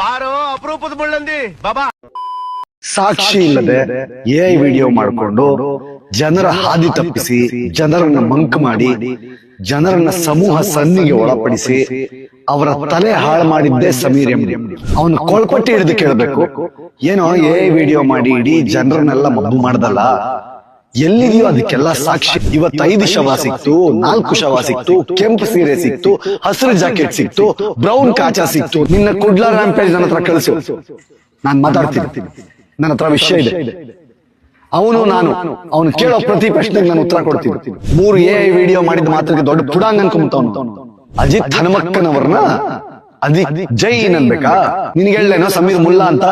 ಬಾರೋ ಅಪರೂಪದ ಮುಳ್ಳಂದಿ. ಬಾಬಾ. ಸಾಕ್ಷಿ ಇಲ್ಲದೆ ಎ ವಿಡಿಯೋ ಮಾಡಿಕೊಂಡು ಜನರ ಹಾದಿ ತಪ್ಪಿಸಿ ಜನರನ್ನ ಮಂಕ್ ಮಾಡಿ ಜನರನ್ನ ಸಮೂಹ ಸನ್ನಿಗೆ ಒಳಪಡಿಸಿ ಅವರ ತಲೆ ಹಾಳು ಮಾಡಿದ್ದೇ ಸಮೀರ್ ಎಂ. ಅವನು ಕೊಳ್ಕೊಟ್ಟಿ ಹಿಡಿದು ಕೇಳಬೇಕು ಏನೋ ಎ ವಿಡಿಯೋ ಮಾಡಿ ಇಡೀ ಜನರನ್ನೆಲ್ಲ ಮಬ್ಬು ಮಾಡ್ದಲ್ಲ? ಎಲ್ಲಿದೆಯೋ ಅದಕ್ಕೆಲ್ಲ ಸಾಕ್ಷಿ. ಇವತ್ತೈದು ಐದು ಶವ ಸಿಕ್ತು ನಾಲ್ಕು ಶವ ಸಿಕ್ತು ಕೆಂಪು ಸೀರೆ ಸಿಕ್ತು ಹಸಿರು ಜಾಕೆಟ್ ಸಿಕ್ತು ಬ್ರೌನ್ ಕಾಚಾ ಸಿಕ್ತು. ನಿನ್ನ ಕುಡ್ಲ ರಾಂಪೇಜ್ ನನ್ನ ಹತ್ರ ಕಳಿಸು. ನಾನ್ ಮಾತಾಡ್ತೀನಿ. ನನ್ನ ಹತ್ರ ವಿಷಯ ಇದೆ. ಅವನು ನಾನು. ಅವನು ಕೇಳೋ ಪ್ರತಿ ಪ್ರಶ್ನೆಗೆ ನಾನು ಉತ್ತರ ಕೊಡ್ತೀನಿ. ಮೂರು ಎ ವಿಡಿಯೋ ಮಾಡಿದ ಮಾತ್ರಕ್ಕೆ ದೊಡ್ಡ ಪುಡಾಂಗ್ ಅನ್ಕೊಂಬತ್ತವನು ಅಜಿತ್ ಹನುಮಕ್ಕನವರನ್ನ ಅದಿ ಜೈನ್ ಅನ್ಬೇಕಾ ನಿನ್ಗೆ ಹೇಳೇನೋ ಸಮೀರ್ ಮುಲ್ಲಾ ಅಂತ?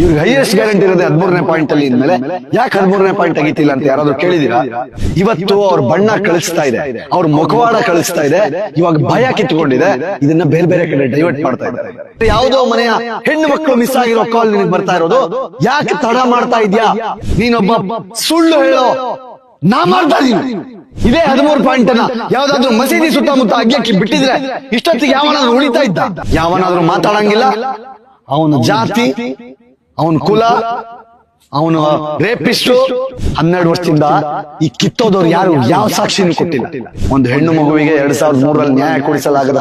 ಇವ್ರಿಗೆ ಹೈಯೆಸ್ಟ್ ಗ್ಯಾರಂಟಿ ಇರೋದೇ ಹದಿಮೂರನೇ ಪಾಯಿಂಟ್ ಅಲ್ಲಿ ಇದ್ಮೇಲೆ ಯಾಕೆ ಹದಿಮೂರನೇ ಪಾಯಿಂಟ್ ಅಗಿತಿಲ್ಲ ಅಂತ ಯಾರಾದ್ರೂ ಕೇಳಿದೀರಾ? ಇವತ್ತು ಅವ್ರ ಬಣ್ಣ ಕಳಿಸ್ತಾ ಇದೆ. ಅವ್ರ ಮುಖವಾಡ ಕಳಿಸ್ತಾ ಇದೆ. ಇವಾಗ ಭಯ ಕಿತ್ಕೊಂಡಿದೆ ಇದನ್ನ ಬೇರೆ ಬೇರೆ ಕಡೆ ಡೈವರ್ಟ್ ಮಾಡ್ತಾ ಇದ್ದಾರೆ. ಯಾವುದೋ ಮನೆಯ ಹೆಣ್ಣು ಮಕ್ಕಳು ಮಿಸ್ ಆಗಿರೋ ಕಾಲ್ ನಿನಗೆ ಬರ್ತಾ ಇರೋದು? ಯಾಕೆ ತಡ ಮಾಡ್ತಾ ಇದ್ಯಾ? ನೀನೊಬ್ಬ ಸುಳ್ಳು ಹೇಳೋ ನಾ ಮಾಡ್ತಾ ಇದೀನಿ. ಇದೇ ಹದಿಮೂರು ಪಾಯಿಂಟ್ ಅನ್ನ ಯಾವ್ದಾದ್ರು ಮಸೀದಿ ಸುತ್ತಮುತ್ತ ಅಗ್ಗಕ್ಕೆ ಬಿಟ್ಟಿದ್ರೆ ಇಷ್ಟೊತ್ತಿಗೆ ಯಾವನಾದ್ರೂ ಉಳಿತಾ ಇದ್ದ? ಯಾವನಾದ್ರೂ ಮಾತಾಡಂಗಿಲ್ಲ. ಅವನ ಜಾತಿ, ಅವನ ಕುಲ, ಅವನು ರೇಪಿಸ್ಟ್ ಹನ್ನೆರಡು ವರ್ಷದಿಂದ ಈ ಕಿತ್ತೋದವ್ರು ಯಾರು? ಯಾವ ಸಾಕ್ಷಿನೂ ಕೊಟ್ಟಿಲ್ಲ. ಒಂದು ಹೆಣ್ಣು ಮಗುವಿಗೆ ಎರಡ್ ಸಾವಿರದ ಮೂರರಲ್ಲಿ ನ್ಯಾಯ ಕೊಡಿಸಲಾಗದ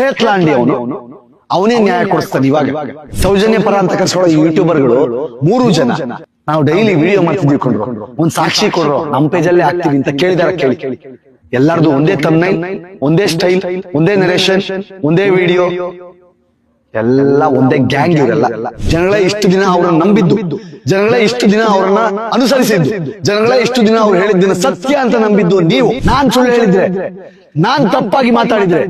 ಹೇತ್ಲಾಂಡಿ ಅವನು. ಅವನೇ ನ್ಯಾಯ ಕೊಡಿಸ್ತಾನೆ ಇವಾಗ. ಸೌಜನ್ಯ ಪರ ಅಂತ ಕರ್ಸ್ಕೊಳ್ಳೋ ಯೂಟ್ಯೂಬರ್ಗಳು ಮೂರು ಜನ. ನಾವು ಡೈಲಿ ವಿಡಿಯೋ ಮಾಡ್ತಿದ್ವಿ ಕೊಂಡ್ರು. ಒಂದ್ ಸಾಕ್ಷಿ ಕೊಡ್ರು. ನಮ್ ಪೇಜ್ ಅಲ್ಲೇ ಹಾಕ್ತೀವಿ ಅಂತ ಕೇಳಿದಾರ ಕೇಳಿ. ಎಲ್ಲಾರ್ದು ಒಂದೇ ತಮ್ನೈಲ್ ಒಂದೇ ಸ್ಟೈಲ್ ಒಂದೇ ನರೇಶನ್ ಒಂದೇ ವಿಡಿಯೋ ಎಲ್ಲ ಒಂದೇ ಗ್ಯಾಂಗ್ ಇವರೆಲ್ಲ ಜನಗಳೇ ಇಷ್ಟು ದಿನ ಅವ್ರನ್ನ ನಂಬಿದ್ದು. ಜನಗಳೇ ಇಷ್ಟು ದಿನ ಅವ್ರನ್ನ ಅನುಸರಿಸಿದ್ದು. ಜನಗಳೇ ಇಷ್ಟು ದಿನ ಅವ್ರು ಹೇಳಿದ್ದನ್ನ ಸತ್ಯ ಅಂತ ನಂಬಿದ್ದು. ನೀವು ನಾನ್ ಸುಳ್ಳು ಹೇಳಿದ್ರೆ. ನಾನ್ ತಪ್ಪಾಗಿ ಮಾತಾಡಿದ್ರೆ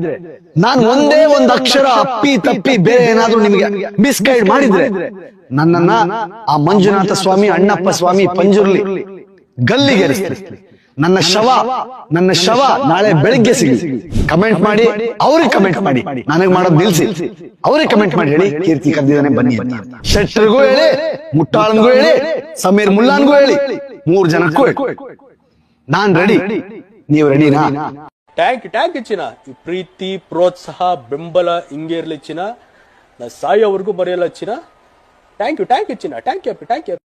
ನಾನ್ ಒಂದೇ ಒಂದು ಅಕ್ಷರ ಅಪ್ಪಿ ತಪ್ಪಿ ಬೇರೆ ಏನಾದ್ರೂ ನಿಮಗೆ ಮಿಸ್ಗೈಡ್ ಮಾಡಿದ್ರೆ ನನ್ನನ್ನ ಆ ಮಂಜುನಾಥ ಸ್ವಾಮಿ ಅಣ್ಣಪ್ಪ ಸ್ವಾಮಿ ಪಂಜುರ್ಲಿ ಗಲ್ಲಿಗೆ ನನ್ನ ಶವ ನನ್ನ ಶವ ನಾಳೆ ಬೆಳಿಗ್ಗೆ ಸಿಗಲಿ. ಕಮೆಂಟ್ ಮಾಡಿ ಅವ್ರಿಗೆ ಕಮೆಂಟ್ ಮಾಡಿ. ನನಗೆ ಮಾಡೋದು ನಿಲ್ಸಿ. ಅವ್ರಿಗೆ ಕಮೆಂಟ್ ಮಾಡಿ ಹೇಳಿ. ಕೀರ್ತಿ ಕರೆದಿದ್ದಾನೆ ಬನ್ನಿ ಶೆಟ್ಟರ್ಗೂ ಹೇಳಿ ಮುಟ್ಟಾಳನ್ಗೂ ಹೇಳಿ ಸಮೀರ್ ಮುಲ್ಲಾನ್ಗೂ ಹೇಳಿ. ಮೂರ್ ಜನಕ್ಕೂ ಹೇಳಿ. ನಾನ್ ರೆಡಿ ನೀವು ರೆಡಿನಾ ಟ್ಯಾಂಕ್ ಟ್ಯಾಂಕ್ ಹೆಚ್ಚಿನ ಈ ಪ್ರೀತಿ, ಪ್ರೋತ್ಸಾಹ, ಬೆಂಬಲ ಹಿಂಗೆ ಇರ್ಲಿ ನಾ ಸಾಯೋವರೆಗೂ ಬರೆಯಲ್ಲ ಚಿನ್ನ. ಥ್ಯಾಂಕ್ ಯು ಥ್ಯಾಂಕ್ ಯು ಚಿನ್ನ. Thank you thank you